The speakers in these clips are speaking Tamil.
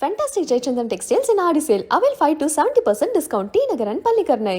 Fantastic Jayachandran textiles in Aadi sale avail five to seventy percent discount T நகரன் Pallikaranai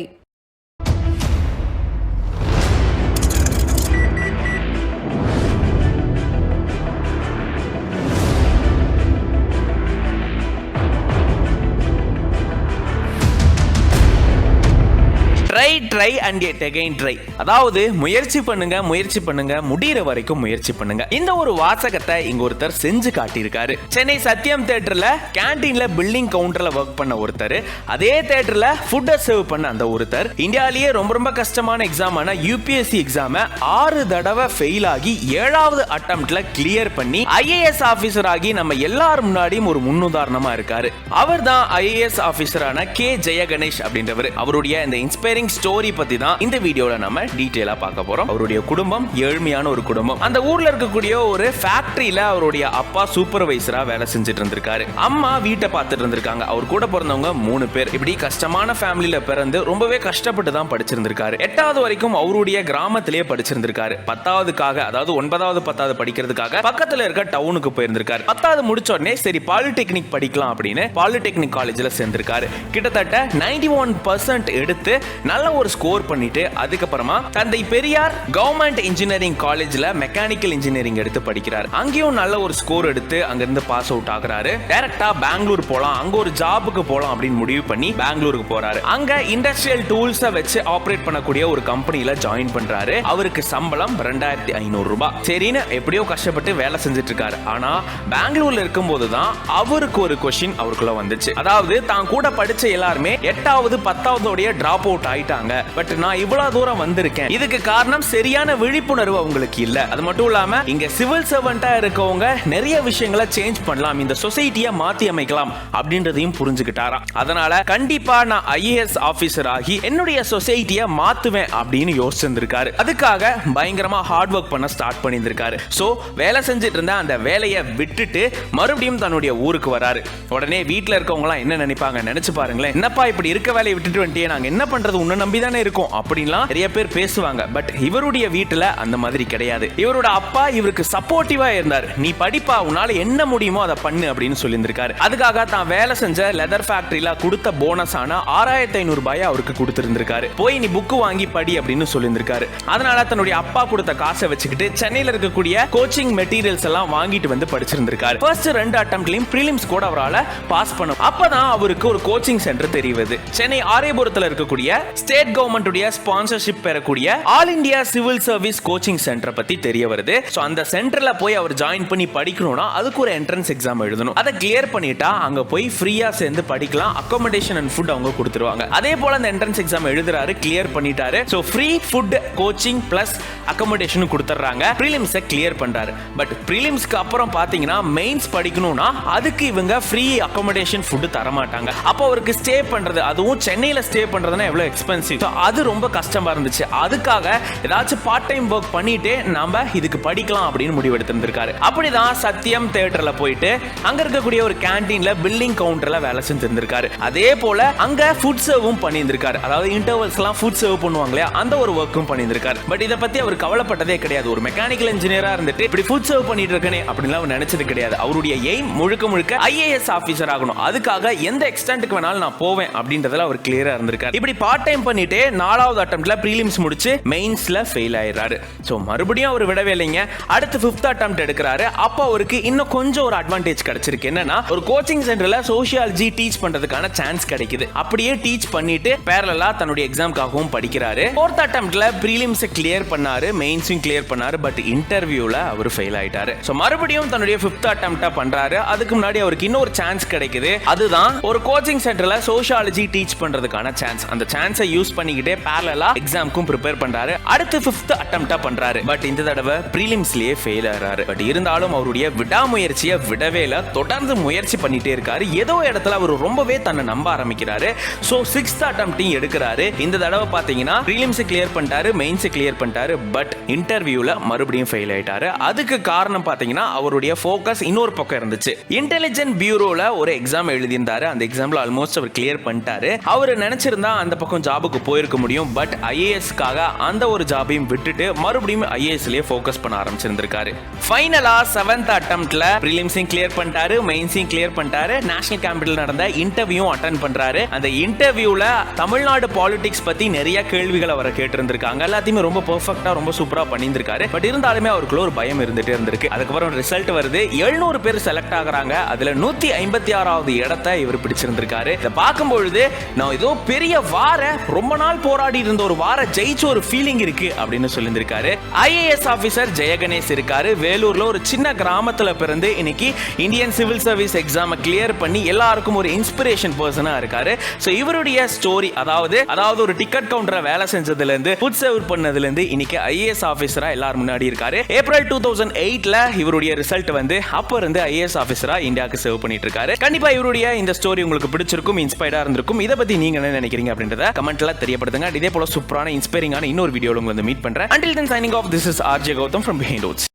try and at again try அதாவது முயற்சி பண்ணுங்க முயற்சி பண்ணுங்க முடியிற வரைக்கும் முயற்சி பண்ணுங்க. இந்த ஒரு வாசகத்தை இங்க ஒருத்தர் செஞ்சு காட்டியிருக்காரு. சென்னை சத்யம் தேட்டர்ல கேன்டீன்ல பில்டிங் கவுண்டர்ல ஒர்க் பண்ண ஒருத்தர். அதே தேட்டர்ல ஃபுட்டை சர்வ் பண்ண அந்த ஒருத்தர். இந்தியாலேயே ரொம்ப ரொம்ப கஷ்டமான எக்ஸாமான யூபிஎஸ்சி எக்ஸாம ஆறு தடவை ஃபெயில் ஆகி ஏழாவது அட்டம்ப்ட்ல கிளியர் பண்ணி ஐஏஎஸ் ஆபீசர் ஆகி நம்ம எல்லார் முன்னாடியும் ஒரு முன்னுதாரணமா இருக்காரு. அவர் தான் ஐஏஎஸ் ஆபீசரான கே ஜெய கணேஷ் அப்படின்றவர். அவருடைய இந்த இன்ஸ்பைரிங் ஸ்டோரி பத்தி தான் இந்த வீடியோல நம்ம டீடைலா பார்க்க போறோம். அவருடைய குடும்பம் ஏழ்மையான ஒரு குடும்பம். அந்த ஊர்ல இருக்கக்கூடிய ஒரு ஃபேக்டரியில அவருடைய அப்பா சூப்பர்வைசரா வேலை செஞ்சுட்டு இருந்திருக்காரு. அம்மா வீட்டை பார்த்துட்டு இருந்திருக்காங்க. அவர் கூட பிறந்தவங்க மூணு பேர். இப்படி கஷ்டமான ஃபேமிலியில பிறந்து ரொம்பவே கஷ்டப்பட்டு தான் படிச்சிருந்திருக்காரு. எட்டாவது வரைக்கும் அவருடைய கிராமத்திலேயே படிச்சிருந்திருக்காரு. பத்தாவதுக்காக அதாவது ஒன்பதாவது பத்தாவது படிக்கிறதுக்காக பக்கத்துல இருக்க டவுனுக்கு போயிருந்திருக்காரு. பத்தாவது முடிச்ச உடனே சரி பாலிடெக்னிக் படிக்கலாம் அப்படின்னு பாலிடெக்னிக் காலேஜ்ல சேர்ந்திருக்காரு. கிட்டத்தட்ட 91% ஒன் பர்சன்ட் எடுத்து நல்ல ஒரு ஸ்கோர் பண்ணிட்டு அதுக்கப்புறமா தந்தை பெரியார் கவர்மெண்ட் இன்ஜினியரிங் காலேஜ்ல மெக்கானிக்கல் இன்ஜினியரிங் எடுத்து படிக்கிறார். அங்கேயும் நல்ல ஒரு ஸ்கோர் எடுத்து அங்கிருந்து பாஸ் அவுட் ஆகுறாரு. டைரக்டா பெங்களூர் போலாம். அங்க ஒரு ஜாபுக்கு போலாம் அப்படின்னு முடிவு பண்ணி பெங்களூருக்கு போறாரு. அங்க இண்டஸ்ட்ரியல் டூல்ஸை வச்சு ஆப்ரேட் பண்ணக்கூடிய ஒரு கம்பெனில ஜாயின் பண்றாரு. அவருக்கு சம்பளம் ரெண்டாயிரத்தி ஐநூறு ரூபாய். சரின்னு எப்படியோ கஷ்டப்பட்டு வேலை செஞ்சுட்டு இருக்காரு ஆனா பெங்களூர்ல இருக்கும்போது தான் அவருக்கு ஒரு கொஸ்டின் அவருக்குள்ள வந்துச்சு. அதாவது தான் கூட படிச்ச எல்லாருமே எட்டாவது பத்தாவதோடைய டிராப் அவுட் ஆயிட்டாங்க. பட் நான் இவ்வளவு தூரம் வந்திருக்கேன். இதுக்கு காரணம் சரியான விழிப்புணர்வு அவங்களுக்கு இல்ல. அது மட்டும் இல்லாம இங்க சிவில் சர்வெண்டா இருக்கவங்க நிறைய விஷயங்களை சேஞ்ச் பண்ணலாம். இந்த சொசைட்டியை மாத்தி அமைக்கலாம் அப்படின்றதையும் புரிஞ்சுக்கிட்டாராம். அதனால கண்டிப்பா நான் ஐஏஎஸ் ஆபீசர் ஆகி என்னுடைய சொசைட்டியை மாத்துவேன் அப்படின்னு யோசிச்சிருந்திருக்காரு. அதுக்காக பயங்கரமா ஹார்ட் ஒர்க் பண்ண ஸ்டார்ட் பண்ணியிருந்திருக்காரு. சோ வேலை செஞ்சுட்டு இருந்த அந்த வேலையை விட்டுட்டு மறுபடியும் தன்னுடைய ஊருக்கு வராரு. உடனே வீட்டுல இருக்கவங்க எல்லாம் என்ன நினைப்பாங்க? நினைச்சு பாருங்களேன். என்னப்பா இப்படி இருக்க வேலையை விட்டுட்டு வந்துட்டே நாங்க என்ன பண்றது? உன்னை நம்பி தானே இருக்கோம் அப்படின்லாம் நிறைய பேர் பேசுவாங்க. பட் இவருடைய வீட்டுல அந்த மாதிரி கிடையாது. இவரோட அப்பா இவருக்கு சப்போர்ட்டிவா இருந்தார். நீ படிப்பா உன்னால என்ன முடியுமோ அதை பண்ணு அப்படின்னு சொல்லியிருந்திருக்காரு. அதுக்காக தான் வேலை செஞ்ச லெதர் ஃபேக்டரியில கொடுத்த போனஸ் ஆன ஆறாயிரத்தி ஐநூறு ரூபாயை அவருக்கு கொடுத்திருந்திருக்காரு. போய் நீ புக்கு வாங்கி படி அப்படின்னு சொல்லியிருந்திருக்காரு. அதனால தன்னுடைய அப்பா கொடுத்த காசை வச்சுக்கிட்டு சென்னையில இருக்கக்கூடிய கோச்சிங் மெட்டீரியல்ஸ் எல்லாம் வாங்கிட்டு வந்து படிச்சிருந்திருக்காரு. ஃபர்ஸ்ட் ரெண்டு அட்டம்ப்ட்லயும் ப்ரிலிம்ஸ் கூட அவரால் பாஸ் பண்ணும் அப்பதான் அவருக்கு ஒரு கோச்சிங் சென்டர் தெரியுது. சென்னை ஆரியபுரத்துல இருக்கக்கூடிய ஸ்டேட் கவர்மெண்ட் ஸ்பான்சர்ஷிப் பெறக்கூடிய all India civil service coaching centre பத்தி தெரிய வருது. ஸோ அந்த சென்டர்ல போய் அவர் ஜாயின் பண்ணி படிக்கணும்னா அதுக்கு ஒரு என்ட்ரன்ஸ் எக்ஸாம் எழுதணும். அதை கிளியர் பண்ணிட்டா அங்க போய் ஃப்ரீயா சேர்ந்து படிக்கலாம். அக்கோமடேஷன் அண்ட் ஃபுட் அவங்க கொடுத்துருவாங்க. அதே போல அந்த என்ட்ரன்ஸ் எக்ஸாம் எழுதுறாரு கிளியர் பண்ணிட்டாரு. So free food coaching plus accommodation கொடுத்துட்றாங்க ப்ரீலிம்ஸை கிளியர் பண்றாரு. பட் ப்ரீலிம்ஸ்க்கு அப்புறம் பாத்தீங்கன்னா மெயின்ஸ் படிக்கணும்னா அதுக்கு இவங்க ஃப்ரீ அகாமடேஷன் ஃபுட் தர மாட்டாங்க அப்போ அவருக்கு ஸ்டே பண்றது அதுவும் சென்னையில ஸ்டே பண்றதுன்னா எவ்வளவு எக்ஸ்பென்சிவ் அது ரொம்ப கஷ்டமாக இருந்துச்சு. அதுக்காக ஏதாச்சும் பார்ட் டைம் ஒர்க் பண்ணிட்டு நம்ம இதுக்கு படிக்கலாம் அப்படின்னு முடிவெடுத்திருந்திருக்காரு. அப்படிதான் சத்யம் தேட்டரில் போயிட்டு அங்க இருக்கக்கூடிய ஒரு கேண்டீன்ல பில்லிங் கவுண்டர்ல வேலை செஞ்சிருந்திருக்காரு. அதே போல அங்க ஃபுட் சர்வும் பண்ணியிருந்திருக்காரு. அதாவது இன்டர்வல்ஸ்லாம் ஃபுட் சர்வ் பண்ணுவாங்களே அந்த ஒரு ஒர்க்கும் பண்ணியிருந்திருக்காரு. பட் இதை பத்தி அவர் கவலைப்பட்டதே கிடையாது. ஒரு மெக்கானிக்கல் இன்ஜினியரா இருந்துட்டு இப்படி ஃபுட் சர்வ் பண்ணிட்டு இருக்கனே அப்படின்லாம் அவர் நினைச்சது கிடையாது. அவருடைய எய்ம் முழுக்க முழுக்க ஐஏஎஸ் ஆஃபீஸர் ஆகணும். அதுக்காக எந்த எக்ஸ்டென்ட்டுக்கு வேணாலும் நான் போவேன் அப்படின்றதுல அவர் கிளியரா இருந்திருக்காரு. இப்படி பார்ட் டைம் பண்ணிட்டு நாலாவது அட்டம்ப்ட்ல ப்ரீலிம்ஸ் முடிச்சு மெயின்ஸ்ல ஃபெயில் ஆயிடுறாரு. ஸோ மறுபடியும் அவர் விடவே இல்லைங்க. அடுத்து ஃபிஃப்த் அட்டம் எடுக்கிறாரு. அப்போ அவருக்கு இன்னும் கொஞ்சம் ஒரு அட்வான்டேஜ் கிடைச்சிருக்கு. என்னன்னா ஒரு கோச்சிங் சென்டர்ல சோஷியாலஜி டீச் பண்றதுக்கான சான்ஸ் கிடைக்குது. அப்படியே டீச் பண்ணிட்டு பேரலா தன்னுடைய எக்ஸாம்காகவும் படிக்கிறாரு. ஃபோர்த் அட்டம்ப்ட்ல ப்ரீலிம்ஸ் கிளியர் பண்ணாரு. மெயின்ஸும் கிளியர் பண்ணாரு. பட் இன்டர்வியூல அவர் ஃபெயில் ஆயிட்டாரு. ஸோ மறுபடியும் தன்னுடைய ஃபிஃப்த் அட்டம்ப்டா பண்றாரு. அதுக்கு முன்னாடி அவருக்கு இன்னொரு சான்ஸ் கிடைக்குது. அதுதான் ஒரு கோச்சிங் சென்டர்ல சோஷியாலஜி டீச் பண்றதுக்கான சான்ஸ் அந்த சான்ஸை யூஸ் பண்ணி பண்ணிக்கிட்டே பேரலா எக்ஸாம்க்கும் ப்ரிப்பேர் பண்றாரு. அடுத்து ஃபிஃப்த் அட்டம்ப்டா பண்றாரு. பட் இந்த தடவை ப்ரீலிம்ஸ்லயே ஃபெயில் ஆறாரு. பட் இருந்தாலும் அவருடைய விடாமுயற்சியை விடவே இல்ல. தொடர்ந்து முயற்சி பண்ணிட்டே இருக்காரு. ஏதோ இடத்துல அவர் ரொம்பவே தன்னை நம்ப ஆரம்பிக்கிறாரு. ஸோ சிக்ஸ்த் அட்டம்ப்டையும் எடுக்கிறாரு. இந்த தடவை பாத்தீங்கன்னா ப்ரீலிம்ஸ் கிளியர் பண்ணிட்டாரு மெயின்ஸ் கிளியர் பண்ணிட்டாரு. பட் இன்டர்வியூல மறுபடியும் ஃபெயில் ஆயிட்டாரு. அதுக்கு காரணம் பாத்தீங்கன்னா அவருடைய ஃபோக்கஸ் இன்னொரு பக்கம் இருந்துச்சு. இன்டெலிஜென்ட் பியூரோல ஒரு எக்ஸாம் எழுதியிருந்தாரு. அந்த எக்ஸாம்ல ஆல்மோஸ்ட் அவர் கிளியர் பண்ணிட்டாரு. அவர் நினைச்சிருந்தா அந்த பக்கம் ஜாபுக்கு போய் போயிருக்க முடியும். பட் ஐஏஎஸ்க்காக அந்த ஒரு ஜாபையும் விட்டுட்டு மறுபடியும் ஐஏஎஸ்லயே ஃபோக்கஸ் பண்ண ஆரம்பிச்சிருந்திருக்காரு. ஃபைனலா செவன்த் அட்டம்ப்ட்ல ப்ரிலிம்ஸையும் கிளியர் பண்ணிட்டாரு மெயின்ஸையும் கிளியர் பண்ணிட்டாரு. நேஷனல் கேம்பிட்டல் நடந்த இன்டர்வியூ அட்டன் பண்றாரு. அந்த இன்டர்வியூல தமிழ்நாடு பாலிடிக்ஸ் பத்தி நிறைய கேள்விகள் அவரை கேட்டிருந்திருக்காங்க. எல்லாத்தையுமே ரொம்ப பெர்ஃபெக்ட்டா ரொம்ப சூப்பரா பண்ணியிருந்திருக்காரு. பட் இருந்தாலுமே அவருக்குள்ள ஒரு பயம் இருந்துட்டே இருந்திருக்கு. அதுக்கப்புறம் ரிசல்ட் வருது. எழுநூறு பேர் செலக்ட் ஆகுறாங்க. அதுல நூத்தி ஐம்பத்தி ஆறாவது இடத்தை இவர் பிடிச்சிருந்திருக்காரு. இதை பார்க்கும்பொழுது நான் ஏதோ பெரிய வார ரொம்ப நாள் போராடி இருந்த ஒரு வார ஜெயிச்ச ஒரு ஃபீலிங் இருக்கு அப்படின்னு சொல்லியிருந்திருக்காரு. ஐஏஎஸ் ஆபீசர் ஜெயகணேஷ் இருக்காரு. வேலூர்ல ஒரு சின்ன கிராமத்துல பிறந்து இன்னைக்கு இந்தியன் சிவில் சர்வீஸ் எக்ஸாமை கிளியர் பண்ணி எல்லாருக்கும் ஒரு இன்ஸ்பிரேஷன் பர்சனா இருக்காரு. ஸோ இவருடைய ஸ்டோரி அதாவது அதாவது ஒரு டிக்கெட் கவுண்டரை வேலை செஞ்சதுல இருந்து ஃபுட் சர்வ் பண்ணதுல இருந்து இன்னைக்கு ஐஏஎஸ் ஆபீசரா எல்லாரும் முன்னாடி இருக்காரு. ஏப்ரல் டூ தௌசண்ட் எயிட்ல இவருடைய ரிசல்ட் வந்து அப்ப இருந்து ஐஏஎஸ் ஆபீசரா இந்தியாவுக்கு சர்வ் பண்ணிட்டு இருக்காரு கண்டிப்பா இவருடைய இந்த ஸ்டோரி உங்களுக்கு பிடிச்சிருக்கும் இன்ஸ்பைர்டா இருந்திருக்கும். இதை பத்தி நீங்க என்ன நினைக்கிறீங்க அப்படின்றத கமெண்ட்ல தெரியப்படுத்துங்க இதே போல சூப்பரான இன்ஸ்பைரிங்கான இன்னொரு வீடியோவில் உங்களை மீட் பண்றேன் until then signing off this is RJ Gautham from Behindwoods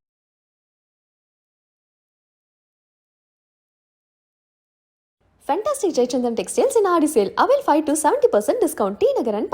Fantastic Jaychandran Textiles in RD sale. Avail 5 to 70% discount. T Nagaran,